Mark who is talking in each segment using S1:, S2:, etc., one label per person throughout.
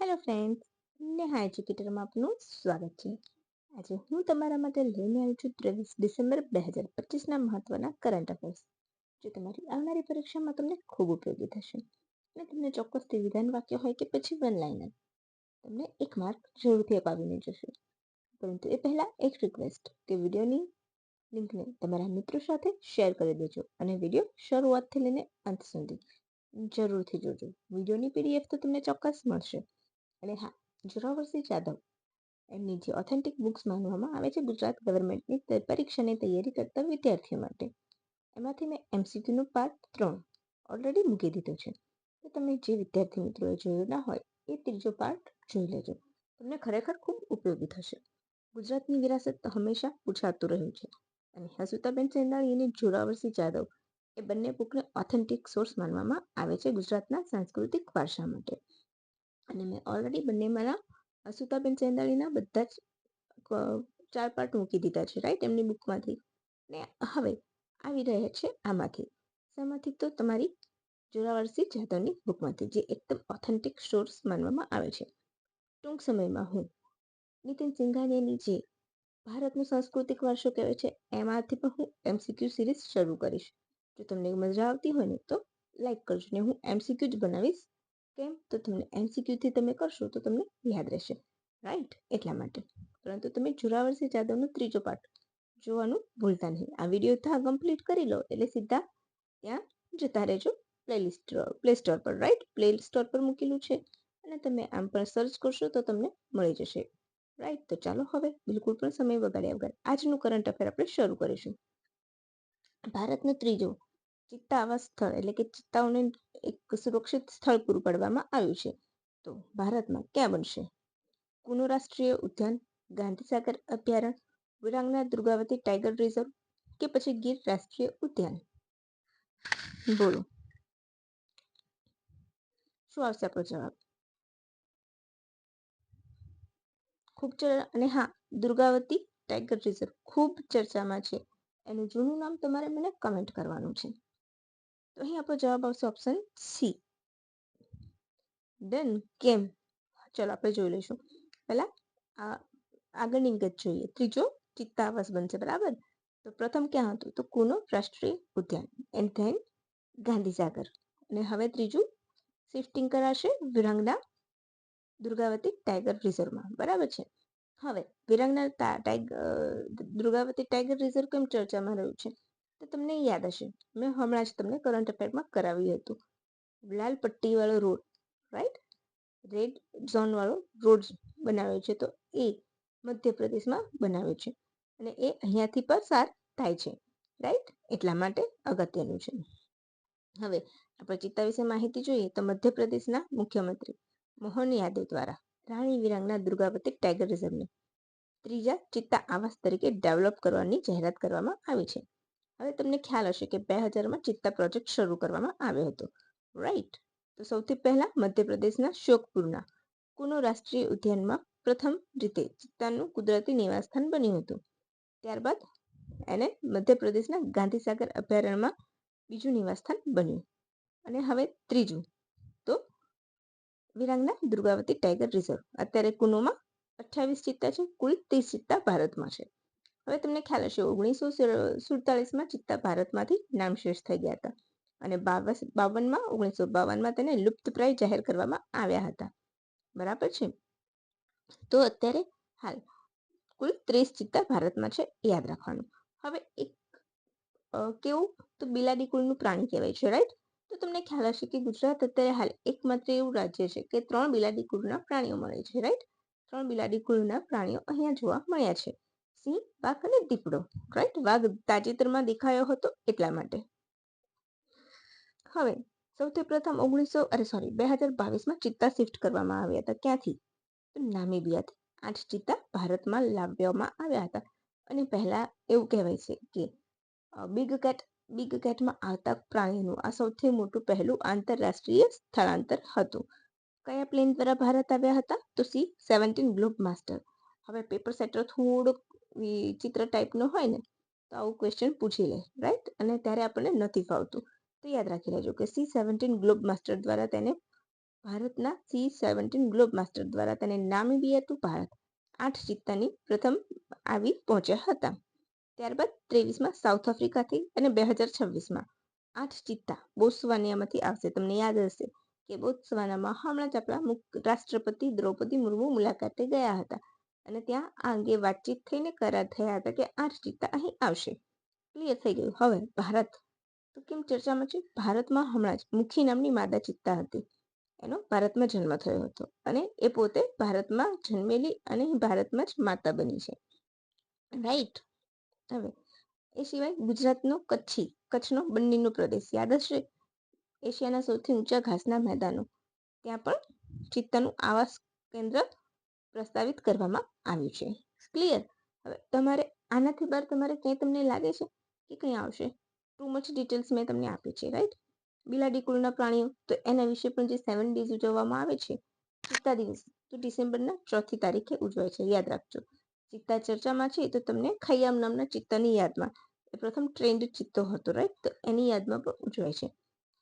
S1: Hello friends Neha એજ્યુકેટરમાં આપનું સ્વાગત છે. આજે હું તમારા માટે લઈને આવી છું ત્રેવીસ ડિસેમ્બર બે હજાર પચીસના મહત્વના કરંટ અફેર્સ જે તમારી આવનારી પરીક્ષામાં તમને ખૂબ ઉપયોગી થશે અને તમને ચોક્કસથી વિધાન વાક્ય હોય કે પછી વન લાઇનર તમને એક માર્ક જરૂરથી અપાવીને જશે. પરંતુ એ પહેલાં એક રિક્વેસ્ટ કે વિડીયોની લિંકને તમારા મિત્રો સાથે શેર કરી દેજો અને વીડિયો શરૂઆતથી લઈને અંત સુધી જરૂરથી જોજો. વિડીયોની પીડીએફ તો તમને ચોક્કસ મળશે. અને હા જોરાવરસિંહ જાદવ. એમની જે ઓથેન્ટિક બુક્સ માનવામાં આવે છે ગુજરાત ગવર્મેન્ટની પરીક્ષાની તૈયારી કરતા વિદ્યાર્થીઓ માટે. એમાંથી મેં એમસીક્યુનો પાર્ટ ત્રણ ઓલરેડી મૂકી દીધો છે. તો તમે જે વિદ્યાર્થી મિત્રોએ જોયો ના હોય, એ ત્રીજો પાર્ટ જોઈ લેજો. તમને ખરેખર ખૂબ ઉપયોગી થશે. ગુજરાતની વિરાસત હંમેશા પૂછાતું રહ્યું છે. અને હસુતાબેન સેનાણી અને જોરાવરસિંહ જાદવ એ બંને બુકને ઓથેન્ટિક સોર્સ માનવામાં આવે છે ગુજરાતના સાંસ્કૃતિક વારસા માટે. અને મેં ઓલરેડી બંને મારા અસુતાબેન ચેન્દાળીના બધા જ ચાર પાર્ટ મૂકી દીધા છે રાઈટ એમની બુકમાંથી ને હવે આવી રહ્યા છે આમાંથી. શેમાંથી તો તમારી જોરાવરસિંહ જાદવની બુકમાંથી જે એકદમ ઓથેન્ટિક સોર્સ માનવામાં આવે છે. ટૂંક સમયમાં હું નીતિન સિંઘાનિયાની જે ભારતનો સાંસ્કૃતિક વારસો કહેવાય છે, એમાંથી પણ હું એમસીક્યુ સિરીઝ શરૂ કરીશ. જો તમને મજા આવતી હોય ને તો લાઈક કરજો ને હું એમસીક્યુ જ બનાવીશ. કેમ તો તમને એમસીક્યુથી તમે કરશો તો તમને યાદ રહેશે. રાઈટ એટલા માટે. પરંતુ તમે જોરાવરસિંહ જાદવનો ત્રીજો પાર્ટ જોવાનું ભૂલતા નહીં. આ વીડિયો ત્યાં કમ્પ્લીટ કરી લો એટલે સીધા ત્યાં જતા રહેજો પ્લેલિસ્ટ પ્લે સ્ટોર પર. રાઈટ પ્લે સ્ટોર પર મૂકેલું છે અને તમે આમ પણ સર્ચ કરશો તો તમને મળી જશે. રાઈટ તો ચાલો હવે બિલકુલ પણ સમય વગાડ્યા વગર આજનું કરંટ અફેર આપણે શરૂ કરીશું. ભારતનો ત્રીજો ચિત્તા આવાસ સ્થળ એટલે કે ચિત્તાઓને એક સુરક્ષિત સ્થળ પૂરું પાડવામાં આવ્યું છે. તો ભારતમાં ક્યાં બનશે? કુનો રાષ્ટ્રીય ઉદ્યાન, ગાંધીસાગર અભયારણ્ય, વિરાંગના દુર્ગાવતી ટાઈગર રિઝર્વ કે પછી ગીર રાષ્ટ્રીય ઉદ્યાન? બોલો. શું આવશે આપણો જવાબ? ખૂબ અને હા, દુર્ગાવતી ટાઈગર રિઝર્વ ખૂબ ચર્ચામાં છે. એનું જૂનું નામ તમારે મને કમેન્ટ કરવાનું છે. તો અહીં આપણો જવાબ આવશે ઓપ્શન સી ડન કેમ? ચલો આપણે જોઈ લઈશું. પહેલાં આગળની વિગત જોઈએ. ત્રીજો ચિત્તાવાસ બનશે, બરાબર? તો પ્રથમ ક્યાં હતું? તો કુનો રાષ્ટ્રીય ઉદ્યાન. And then Gandhisagar. અને હવે ત્રીજું શિફ્ટિંગ કરાશે વિરંગના દુર્ગાવતી ટાઈગર રિઝર્વમાં બરાબર છે? હવે Virangana tiger Durgavati tiger reserve કેમ ચર્ચામાં રહ્યું છે? તો તમને યાદ હશે, મેં હમણાં જ તમને કરંટ અફેરમાં કરાવ્યું હતું. લાલ પટ્ટીવાળો રોડ રાઈટ રેડ ઝોનવાળો રોડ બનાવ્યો છે, તો એ મધ્યપ્રદેશમાં બનાવ્યો છે. અને એ અહીંયાથી પસાર થાય છે રાઈટ એટલા માટે અગત્યનું છે. હવે, આપણે ચિત્તા વિશે માહિતી જોઈએ, તો મધ્યપ્રદેશના મુખ્યમંત્રી મોહન યાદવ દ્વારા રાણી વિરાંગના દુર્ગાવતી ટાઈગર રિઝર્વને ત્રીજા ચિત્તા આવાસ તરીકે ડેવલપ કરવાની જાહેરાત કરવામાં આવી છે. હવે તમને ખ્યાલ હશે કે બે હજારમાં ચિત્તા પ્રોજેક્ટ શરૂ કરવામાં આવ્યો હતો. રાઈટ તો સૌથી પહેલા મધ્યપ્રદેશના શોકપુરના કુનો રાષ્ટ્રીય ઉદ્યાનમાં પ્રથમ રીતે ચિત્તાનું કુદરતી નિવાસસ્થાન બન્યું હતું. ત્યારબાદ એને મધ્યપ્રદેશના ગાંધીસાગર અભયારણ્યમાં બીજું નિવાસસ્થાન બન્યું. અને હવે ત્રીજું, તો વિરાંગના દુર્ગાવતી ટાઈગર રિઝર્વ. અત્યારે કુનોમાં અઠ્યાવીસ ચિત્તા છે, કુલ ત્રીસ ચિત્તા ભારતમાં છે. હવે તમને ખ્યાલ હશે, ઓગણીસો સુડતાલીસમાં ચિત્તા ભારતમાંથી નામશેષ થઈ ગયા હતા અને બાવનમાં, ઓગણીસો બાવનમાં તેને લુપ્તપ્રાય જાહેર કરવામાં આવ્યા હતા. બરાબર છે? તો અત્યારે હાલ કુલ ત્રીસ ચિત્તા ભારતમાં છે, યાદ રાખવાનું. હવે એક કેવું? તો બિલાડી કુળનું પ્રાણી કહેવાય છે રાઈટ તો તમને ખ્યાલ હશે કે ગુજરાત અત્યારે હાલ એકમાત્ર એવું રાજ્ય છે કે ત્રણ બિલાડી કુળના પ્રાણીઓ મળે છે રાઈટ ત્રણ બિલાડી કુળના પ્રાણીઓ અહીંયા જોવા મળ્યા છે. સિંહ વાઘ અને દીપડો રાઈટ વાઘ તાજેતરમાં દેખાયો હતો એટલા માટે. હવે, સૌથી પ્રથમ ઓગણીસો, અરે સોરી બે હજાર બાવીસમાં ચિત્તા શિફ્ટ કરવામાં આવ્યા હતા. ક્યાંથી? તો નામીબિયાથી. આઠ ચિત્તા ભારતમાં લાવવામાં આવ્યા હતા. અને પહેલા એવું કહેવાય છે કે બિગ કેટ બિગ કેટમાં આવતા પ્રાણીનું આ સૌથી મોટું પહેલું આંતરરાષ્ટ્રીય સ્થળાંતર હતું. કયા પ્લેન દ્વારા ભારત આવ્યા હતા? તો સી સેવન્ટીન ગ્લોબ માસ્ટર હવે પેપર સેટર થોડુંક ચિત્ર ટાઈપનો હોય ને, તો આવું ક્વેશ્ચન પૂછી લે રાઈટ અને ત્યારે આપણને નથી ફાવતું. તો યાદ રાખી લેજો કે સી સેવન્ટીન ગ્લોબ માસ્ટર દ્વારા તેને ભારતના સી સેવન્ટીન ગ્લોબ માસ્ટર દ્વારા તેને નામીબિયા ટુ ભારત. આઠ ચિત્તાની પ્રથમ આવી પહોંચ્યા હતા. ત્યારબાદ ત્રેવીસમાં સાઉથ આફ્રિકાથી અને બે હજાર છવ્વીસમાં આઠ ચિત્તા બોત્સવાનિયામાંથી આવશે. તમને યાદ હશે કે બોત્સવાનામાં હમણાં જ આપણા રાષ્ટ્રપતિ દ્રૌપદી મુર્મુ મુલાકાતે ગયા હતા. અને ત્યાં આ અંગે વાતચીત થઈને કરાર થયા હતા કે આ ચિત્તા અહીં આવશે. ક્લિયર થઈ ગયું. હવે ભારત. તો કેમ ચર્ચામાં છે? ભારતમાં હમણાં જ મુખી નામની માદા ચિત્તા હતી. એનો ભારતમાં જન્મ થયો હતો અને એ પોતે ભારતમાં જન્મેલી અને ભારતમાં જ માતા બની છે. રાઈટ હવે, એ સિવાય ગુજરાતનો કચ્છી, કચ્છનો બંડીનો પ્રદેશ. યાદ હશે? એશિયાના સૌથી ઊંચા ઘાસના મેદાનો. ત્યાં પણ ચિત્તાનું આવાસ કેન્દ્ર પ્રસ્તાવિત કરવામાં આવ્યું છે. ક્લિયર હવે તમારે આનાથી બહાર તમારે ક્યાંય તમને લાગે છે કે કંઈ આવશે? ટુ મચ ડિટેલ્સ મેં તમને આપી છે રાઈટ બિલાડી કુળના પ્રાણીઓ, તો એના વિશે પણ જે સેવન ડેઝ ઉજવવામાં આવે છે, ચિત્તા દિવસ, તો ડિસેમ્બરના ચોથી તારીખે ઉજવાય છે. યાદ રાખજો. ચિત્તા ચર્ચામાં છે, તો તમને ખૈયામ નામના ચિત્તાની યાદમાં, એ પ્રથમ ટ્રેન્ડ ચિત્તો હતો રાઈટ તો એની યાદમાં પણ ઉજવાય છે.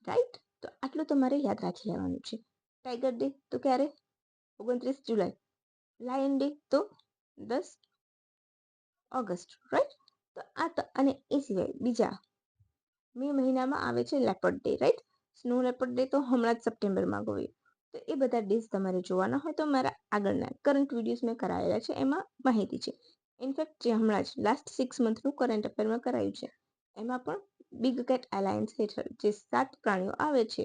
S1: રાઈટ તો આટલું તમારે યાદ રાખી લેવાનું છે. ટાઈગર ડે તો ક્યારે? ઓગણત્રીસ જુલાઈ. લાયન ડે તો દસ ઓગસ્ટ રાઈટ તો આ અને એ સિવાય બીજા મે મહિનામાં આવે છે leopard day right snow leopard day તો હમણાં જ સપ્ટેમ્બરમાં ગયો તો એ બધા ડેઝ તમારે જોવાના હોય તો મારા આગળના કરંટ વિડીયોઝ મેં કરાયેલા છે, એમાં માહિતી છે. ઇનફેક્ટ જે હમણાં જ લાસ્ટ સિક્સ મંથનું કરંટ અફેરમાં કરાયું છે. એમાં પણ બિગ કેટ એલાયન્સ હેઠળ જે સાત પ્રાણીઓ આવે છે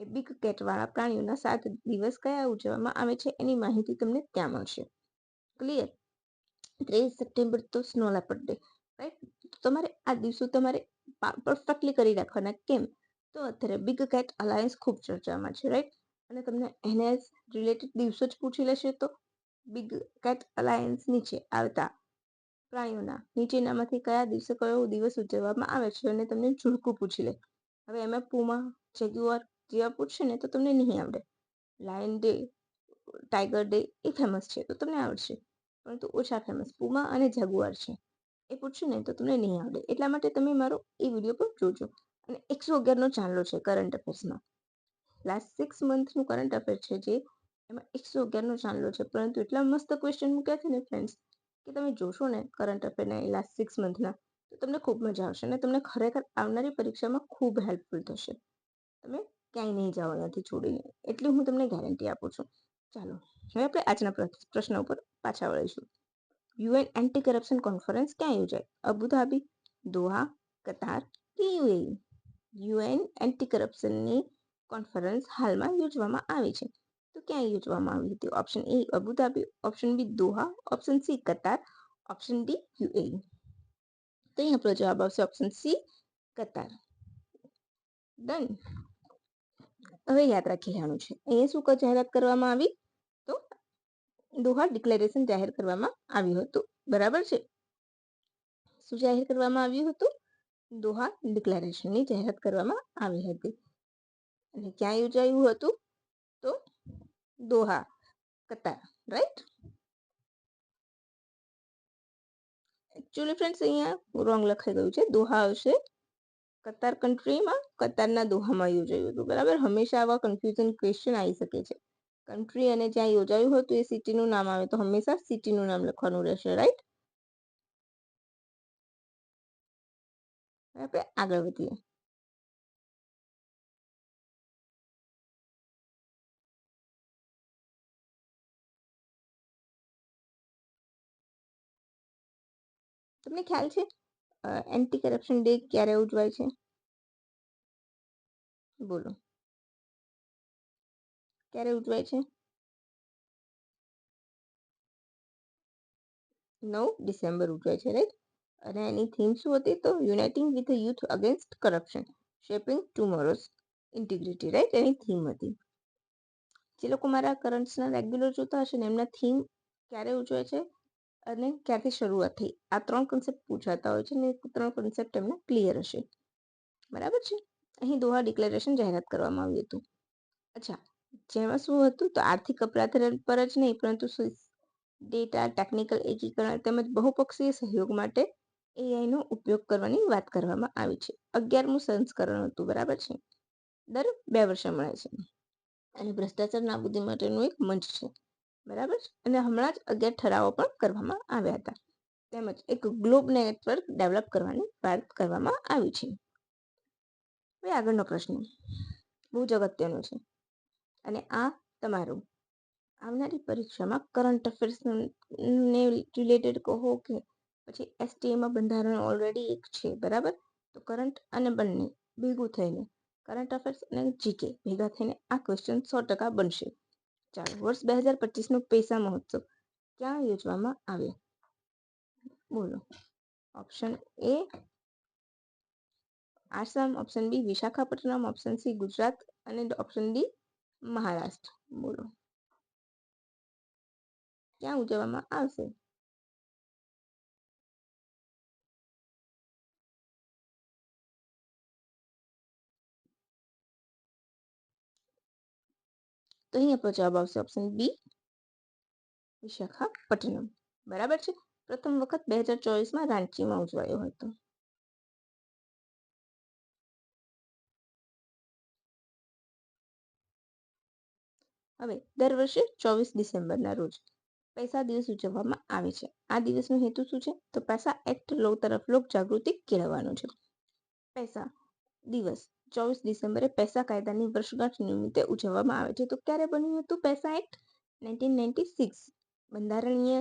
S1: એ બિગ કેટવાળા પ્રાણીઓના સાત દિવસ કયા ઉજવવામાં આવે છે એની માહિતી તમને ત્યાં મળશે. ક્લિયર ત્રેવીસ સપ્ટેમ્બર તો સ્નો લેપર્ડ ડે રાઈટ તમારે આ દિવસો તમારે પરફેક્ટલી કરી રાખવાના. કેમ? તો અત્યારે બિગ કેટ અલાયન્સ ખૂબ ચર્ચામાં છે રાઈટ અને તમને એને રિલેટેડ દિવસો જ પૂછી લેશે તો બિગ કેટ અલાયન્સ નીચે આવતા પ્રાણીઓના, નીચેનામાંથી કયા દિવસે કયો દિવસ ઉજવવામાં આવે છે અને તમને ઝુલકું પૂછી લે. હવે એમાં પુમા જેગ્યુઆર જેવા પૂછશે ને તો તમને નહીં આવડે. લાયન ડે ટાઈગર ડે એ ફેમસ છે, તો તમને આવડશે. પરંતુ ઓછા ફેમસ પુમા અને જાગુઆર છે. એ પૂછશે ને તો તમને નહીં આવડે. એટલા માટે તમે મારો એ વીડિયો પણ જોજો. અને એકસો અગિયારનો ચાંદલો છે કરંટ અફેર્સમાં લાસ્ટ સિક્સ મંથનું કરંટ અફેર છે જે, એમાં એકસો અગિયારનો ચાંદલો છે. પરંતુ એટલા મસ્ત ક્વેશ્ચન મૂક્યા છે ને ફ્રેન્ડ્સ કે તમે જોશો ને કરંટ અફેરના એ લાસ્ટ સિક્સ મંથના તો તમને ખૂબ મજા આવશે અને તમને ખરેખર આવનારી પરીક્ષામાં ખૂબ હેલ્પફુલ થશે. તમે ક્યાંય નહીં જવા નથી છોડીને. એટલી હું તમને ગેરંટી આપું છું. ચાલો, હવે આપણે આજના પ્રશ્ન ઉપર પાછા વળીશું. યુએન એન્ટી કરપ્શન કોન્ફરન્સ ક્યાં યોજાય? અબુધાબી દોહા, કતાર કે યુએઈ? યુએન એન્ટી કરપ્શનની કોન્ફરન્સ હાલમાં યોજવામાં આવી છે. તો ક્યાં યોજવામાં આવી હતી? Option A Abu Dhabi option B Doha option C Qatar option D UAE. તો અહીં આપણો જવાબ આવશે ઓપ્શન સી કતાર. ડન હવે યાદ રાખી લેવાનું છે. અહીંયા શું જાહેરાત કરવામાં આવી? તો દોહા ડિક્લેરેશન જાહેર કરવામાં આવ્યું હતું. બરાબર છે? શું જાહેર કરવામાં આવ્યું હતું? દોહા ડિક્લેરેશનની જાહેરાત કરવામાં આવી હતી. અને ક્યાં યોજાયું હતું? તો Doha, Qatar right actually friends અહીંયા રોંગ લખાઈ ગયું છે. દોહા આવશે. કતાર કન્ટ્રીમાં કતારના દોહામાં યોજાયું હતું. બરાબર? હંમેશા આવા કન્ફ્યુઝન ક્વેશ્ચન આવી શકે છે. કન્ટ્રી અને જ્યાં યોજાયું હતું એ સિટીનું નામ આવે તો હંમેશા સિટીનું નામ લખવાનું રહેશે રાઈટ આપણે આગળ વધીએ. તમને ખ્યાલ છે? એન્ટી કરપ્શન ડે ક્યારે ઉજવાય છે? બોલો. ક્યારે ઉજવાય છે? નવ ડિસેમ્બર ઉજવાય છે રાઈટ અને એની થીમ શું હતી તો uniting with youth against corruption shaping tomorrow's integrity right any theme હતી. જે લોકો મારા કરન્ટ્સના રેગ્યુલર જોતા હશે ને, એમના થીમ ક્યારે ઉજવે છે? અને ક્યાંથી શરૂઆત થઈ? આ ત્રણ કન્સેપ્ટ પૂછાતા હોય છે ને ત્રણ કન્સેપ્ટ એમને ક્લિયર હશે. બરાબર છે? અહીં દોહા ડિક્લેરેશન જાહેરાત કરવામાં આવ્યું હતું. અચ્છા, જેમાં શું હતું? તો આર્થિક અપરાધ પર જ નહીં, પરંતુ ડેટા ટેકનિકલ એકીકરણ તેમજ બહુપક્ષીય સહયોગ માટે એઆઈનો ઉપયોગ કરવાની વાત કરવામાં આવી છે. અગિયારમું સંસ્કરણ હતું, બરાબર છે? દર બે વર્ષે મળે છે. અને ભ્રષ્ટાચાર નાબૂદી માટેનું એક મંચ છે. બરાબર? અને હમણાં જ અગિયાર ઠરાવો પણ કરવામાં આવ્યા હતા. તેમજ એક ગ્લોબ નેટવર્ક ડેવલપ કરવાની વાત કરવામાં આવી છે. હવે આગળનો પ્રશ્ન. બહુ જ અગત્યનો છે. અને આ તમારું. આવનારી પરીક્ષામાં કરંટ અફેર્સને રિલેટેડ કહો કે પછી એસટીએમાં બંધારણ ઓલરેડી એક છે, બરાબર? તો કરંટ અને બંને ભેગું થઈને કરંટ અફેર્સ અને જીકે ભેગા થઈને આ ક્વેશ્ચન સો ટકા બનશે. ચાલો, વર્ષ બે હજાર પચીસનો પૈસા મહોત્સવ ક્યાં યોજવામાં આવ્યો? બોલો. Option A Assam, option B Visakhapatnam, option C Gujarat અને ઓપ્શન ડી મહારાષ્ટ્ર. બોલો. ક્યાં ઉજવવામાં આવશે? તો અહીં આપણો જવાબ આવશે ઓપ્શન બી વિશાખાપટ્ટનમ. બરાબર છે? પ્રથમ વખત બે હજાર ચોવીસમાં રાંચીમાં ઉજવાયો હતો. હવે, દર વર્ષે ચોવીસ ડિસેમ્બરના રોજ પૈસા દિવસ ઉજવવામાં આવે છે. આ દિવસનો હેતુ શું છે? તો પૈસા એક્ટ લો તરફ લોક જાગૃતિ કેળવવાનો છે. પૈસા દિવસ ચોવીસ ડિસેમ્બરે પૈસા કાયદાની વર્ષગાંઠ નિમિત્તે ઉજવવામાં આવે છે. તો ક્યારે બન્યું હતું પૈસા એક્ટ? Nineteen ninety six. બંધારણીય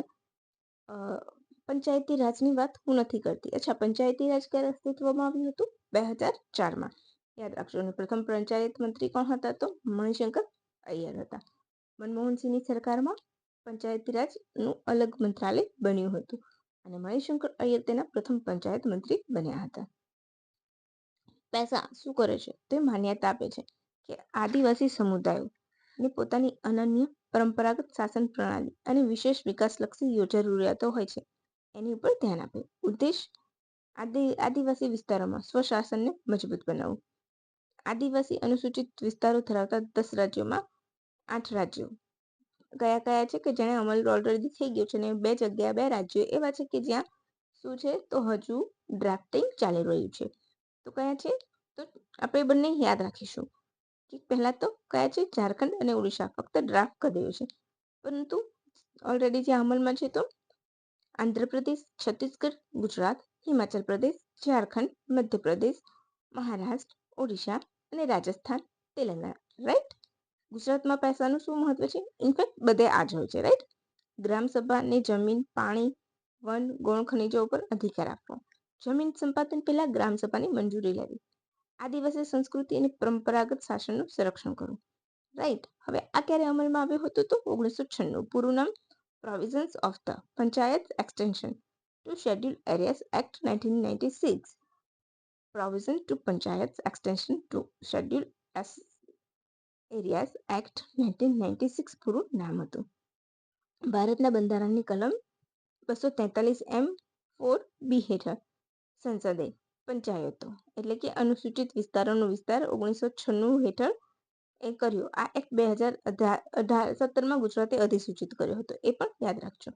S1: પંચાયતી રાજની વાત હું નથી કરતી. અચ્છા, પંચાયતી રાજ ક્યારે અસ્તિત્વમાં આવ્યું હતું? બે હજાર ચારમાં. યાદ રાખજો. અને પ્રથમ પંચાયત મંત્રી કોણ હતા તો? મણિશંકર અય્યર હતા. મનમોહનસિંહની સરકારમાં પંચાયતી રાજનું અલગ મંત્રાલય બન્યું હતું. અને મણિશંકર અય્યર તેના પ્રથમ પંચાયત મંત્રી બન્યા હતા. પૈસા શું કરે છે? તે માન્યતા આપે છે કે આદિવાસી સમુદાયો પોતાની અનન્ય પરંપરાગત શાસન પ્રણાલી અને વિશેષ વિકાસલક્ષી જરૂરિયાતો હોય છે. એની ઉપર ધ્યાન આપે. ઉદ્દેશ, આદિ, આદિવાસી વિસ્તારોમાં સ્વશાસનને મજબૂત બનાવવું. આદિવાસી અનુસૂચિત વિસ્તારો ધરાવતા દસ રાજ્યોમાં આઠ રાજ્યો. કયા કયા છે કે જેને અમલ ઓલરેડી થઈ ગયો છે અને બે જગ્યા બે રાજ્યો એવા છે કે જ્યાં શું છે તો હજુ ડ્રાફ્ટિંગ ચાલી રહ્યું છે. તો કયા છે? તો આપણે બંને યાદ રાખીશું કે પહેલા તો કયા છે? ઝારખંડ અને ઓડિશા, ફક્ત ડ્રાફ્ટ કર્યો છે. પરંતુ ઓલરેડી જે અમલમાં છે તો આંધ્રપ્રદેશ, છત્તીસગઢ, ગુજરાત, હિમાચલ પ્રદેશ, ઝારખંડ, મધ્યપ્રદેશ, મહારાષ્ટ્ર, ઓડિશા અને રાજસ્થાન, તેલંગાણા રાઈટ ગુજરાતમાં પૈસાનું શું મહત્વ છે? ઇનફેક્ટ બધે આ જ હોય છે રાઈટ ગ્રામસભાને જમીન, પાણી, વન, ગૌણ, ખનિજો ઉપર અધિકાર આપવો. જમીન સંપાદન પહેલા ગ્રામસભાની મંજૂરી લેવી. આદિવાસી સંસ્કૃતિ અને પરંપરાગત શાસનનું સંરક્ષણ કરવું. રાઈટ હવે આ ક્યારે અમલમાં આવ્યો હતો તો ઓગણીસો છન્નું. પૂરું નામ provisions of the panchayat extension to schedule areas act nineteen ninety six provision to panchayat extension to scheduled areas act nineteen ninety six પૂરું નામ હતું. ભારતના બંધારણની કલમ બસો તેતાલીસ એમ ફોર બી હેઠળ સંસદે પંચાયતો એટલે કે અનુસૂચિત વિસ્તારોનો વિસ્તાર ઓગણીસો છન્નું હેઠળ એ કર્યો. આ એક્ટ બે હજાર અઢાર, સત્તરમાં ગુજરાતે અધિસૂચિત કર્યો હતો. એ પણ યાદ રાખજો.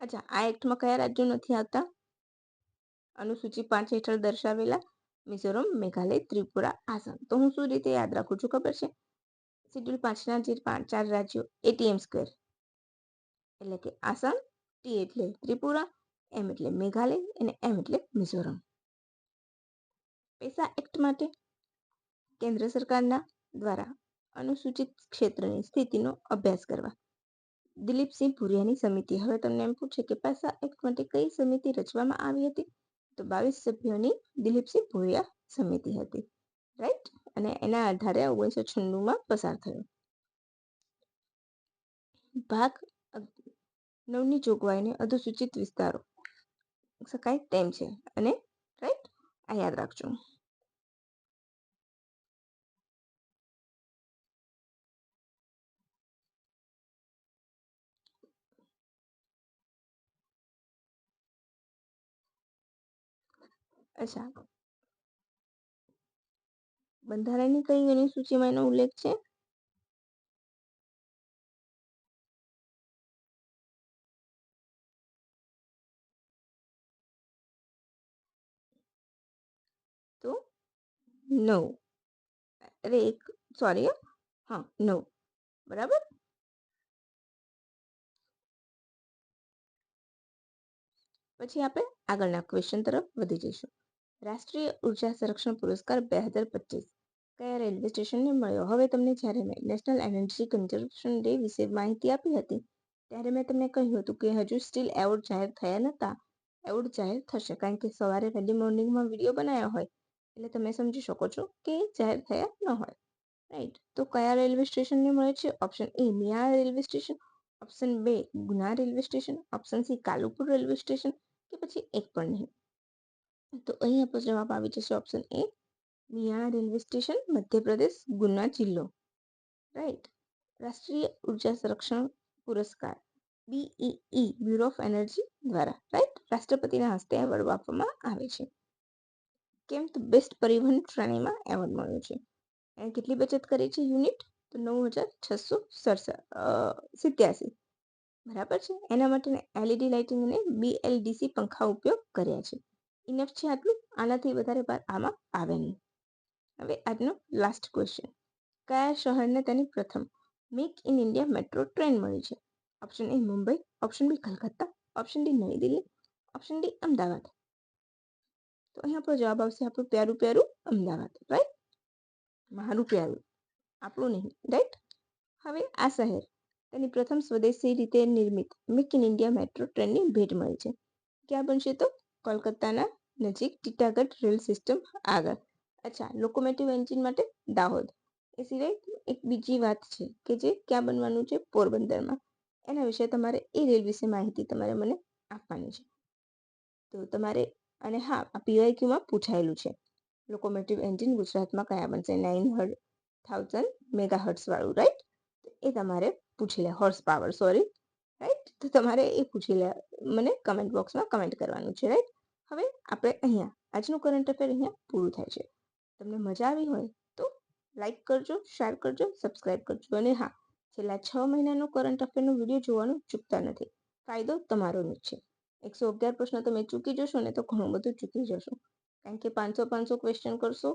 S1: અચ્છા, આ એક્ટમાં કયા રાજ્યો નથી આવતા? અનુસૂચિ પાંચ હેઠળ દર્શાવેલા મિઝોરમ, મેઘાલય, ત્રિપુરા, આસામ. તો હું શું રીતે યાદ રાખું છું ખબર છે? શેડ્યુલ પાંચના જે પાંચ ચાર રાજ્યો, એટીએમ સ્ક્વેર. એટલે કે આસામ, ટી એટલે ત્રિપુરા એમ એટલે મેઘાલય અને એમ એટલે મિઝોરમ. પૈસા એક્ટ માટે કેન્દ્ર સરકારના દ્વારા અનુસૂચિત ક્ષેત્રની સ્થિતિનો અભ્યાસ કરવા. દિલીપસિંહ ભુરિયાની સમિતિ. હવે તમને એમ પૂછે કે પૈસા એક્ટ માટે કઈ સમિતિ રચવામાં આવી હતી? તો બાવીસ સભ્યોની દિલીપસિંહ ભુરિયા સમિતિ હતી. રાઈટ? અને એના આધારે ઓગણીસો છન્નુંમાં પસાર થયો. ભાગ નવની જોગવાઈને અધુસૂચિત વિસ્તારો. શકાય તેમ છે. અને રાઈટ આ યાદ રાખજો. અચ્છા. બંધારણની કઈ અનુસૂચિમાં એનો ઉલ્લેખ છે? નવ અરે એક સોરી હા નવ બરાબર પછી આપણે આગળના ક્વેશ્ચન તરફ વધી જઈશું રાષ્ટ્રીય ઊર્જા સંરક્ષણ પુરસ્કાર બે હજાર પચીસ કયા રેલવે સ્ટેશનને મળ્યો હવે તમને જ્યારે મેં નેશનલ એનર્જી કન્ઝર્વેશન ડે વિશે માહિતી આપી હતી ત્યારે મેં તમને કહ્યું હતું કે હજુ સ્ટીલ એવોર્ડ જાહેર થયા નહોતા એવોર્ડ જાહેર થશે કારણ કે સવારે વહેલી મોર્નિંગમાં વીડિયો બનાવ્યો હોય એટલે તમે સમજી શકો છો કે જાહેર થયા ન હોય રાઈટ તો કયા રેલવે સ્ટેશનને મળે છે? ઓપ્શન એ મિયા રેલવે સ્ટેશન ઓપ્શન બે Guna railway station option C Kalupur railway station કે પછી એક પણ નહીં. તો અહીં આપણો જવાબ આવી જશે option A Miyana railway station, Madhya Pradesh, Guna જિલ્લો રાઈટ રાષ્ટ્રીય ઊર્જા સંરક્ષણ પુરસ્કાર બીઈઈ બ્યુરો ઓફ એનર્જી દ્વારા રાઈટ રાષ્ટ્રપતિના હસ્તે એવોર્ડ આપવામાં આવે છે. કેમ તો બેસ્ટ પરિવહન શ્રેણીમાં એવોર્ડ મળ્યો છે. એણે કેટલી બચત કરી છે યુનિટ તો નવ હજાર છસો સડસઠ સિત્યાસી. બરાબર છે? એના માટે એલઈડી લાઇટિંગ અને બીએલડીસી પંખા ઉપયોગ કર્યા છે. ઇનફ છે આટલું? આનાથી વધારે બાર આમાં આવે નહીં. હવે આજનો લાસ્ટ ક્વેશ્ચન કયા શહેરને તેની પ્રથમ make in India metro train મળી છે? Option A Mumbai option B Calcutta option D Navi Delhi option D Ahmedabad. તો અહીં આપણો જવાબ આવશે આપણું પ્યારું પ્યારું અમદાવાદ રાઈટ મારું પ્યારું આપણું નહીં રાઈટ હવે આ શહેર તેની પ્રથમ સ્વદેશી રીતે નિર્મિત મેક ઇન ઇન્ડિયા મેટ્રો ટ્રેનની ભેટ મળી છે ક્યાં બનશે તો કોલકાતાના નજીક ટીટાગઢ રેલ સિસ્ટમ આગળ અચ્છા લોકોમેટિવ એન્જિન માટે દાહોદ એ સિવાય એક બીજી વાત છે કે જે ક્યાં બનવાનું છે પોરબંદરમાં એના વિશે તમારે એ રેલ વિશે માહિતી તમારે મને આપવાની છે તો તમારે અને હા, આ પીવાયક્યુમાં પૂછાયેલું છે. લોકોમેટિવ એન્જિન ગુજરાતમાં કયા બનશે નાઇન હર્ડ થાઉઝન્ડ મેગા હર્ટ્સવાળું રાઈટ એ તમારે પૂછી લે હોર્સ પાવર સોરી રાઈટ તો તમારે એ પૂછી લે, મને કમેન્ટ બોક્સમાં કમેન્ટ કરવાનું છે રાઈટ હવે આપણે અહીંયા, આજનું કરંટ અફેર અહીંયા પૂરું થાય છે. તમને મજા આવી હોય તો લાઈક કરજો શેર કરજો સબસ્ક્રાઈબ કરજો. અને હા, છેલ્લા છ મહિનાનો કરંટ અફેરનો વીડિયો જોવાનું ચૂકતા નથી. ફાયદો તમારોનો જ છે. એકસો અગિયાર પ્રશ્ન તમે ચૂકી જશો ને તો ઘણું બધું ચૂકી જશો. કારણ કે પાંચસો પાંચસો ક્વેશ્ચન કરશો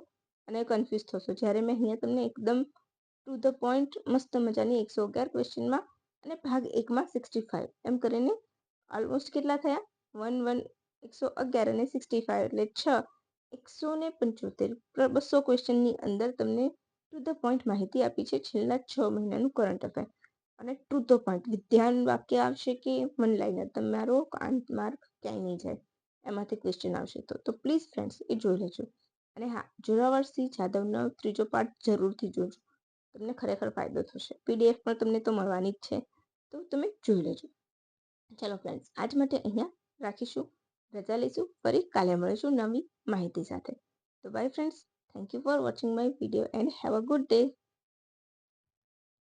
S1: અને કન્ફ્યુઝ થશો. જ્યારે મેં અહીંયા તમને એકદમ ટુ ધ પોઈન્ટ મસ્ત મજાની એકસો અગિયાર ક્વેશ્ચનમાં અને ભાગ એકમાં સિક્સટી ફાઇવ એમ કરીને ઓલમોસ્ટ કેટલા થયા? વન વન એકસો અગિયાર અને સિક્સટી ફાઇવ એટલે છ એકસો ને પંચોતેર. બસો ક્વેશ્ચનની અંદર તમને ટુ ધ પોઈન્ટ માહિતી આપી છે. છેલ્લા છ મહિનાનું કરંટ અફેર અને ટુ ધ પોઈન્ટ ધ્યાન વાક્ય આવશે કે વન લાઈનર તમારો આંત માર્ક ક્યાંય નહીં જાય. એમાંથી ક્વેશ્ચન આવશે તો. તો પ્લીઝ ફ્રેન્ડ્સ એ જોઈ લેજો. અને હા જોરાવરસિંહ જાદવનો ત્રીજો પાર્ટ જરૂરથી જોજો. તમને ખરેખર ફાયદો થશે. પીડીએફ પણ તમને તો મળવાની જ છે. તો તમે જોઈ લેજો. ચાલો ફ્રેન્ડ્સ આજ માટે અહીંયા રાખીશું. રજા લઈશું. ફરી કાલે મળીશું નવી માહિતી સાથે. તો bye friends thank you for watching my video and have a good day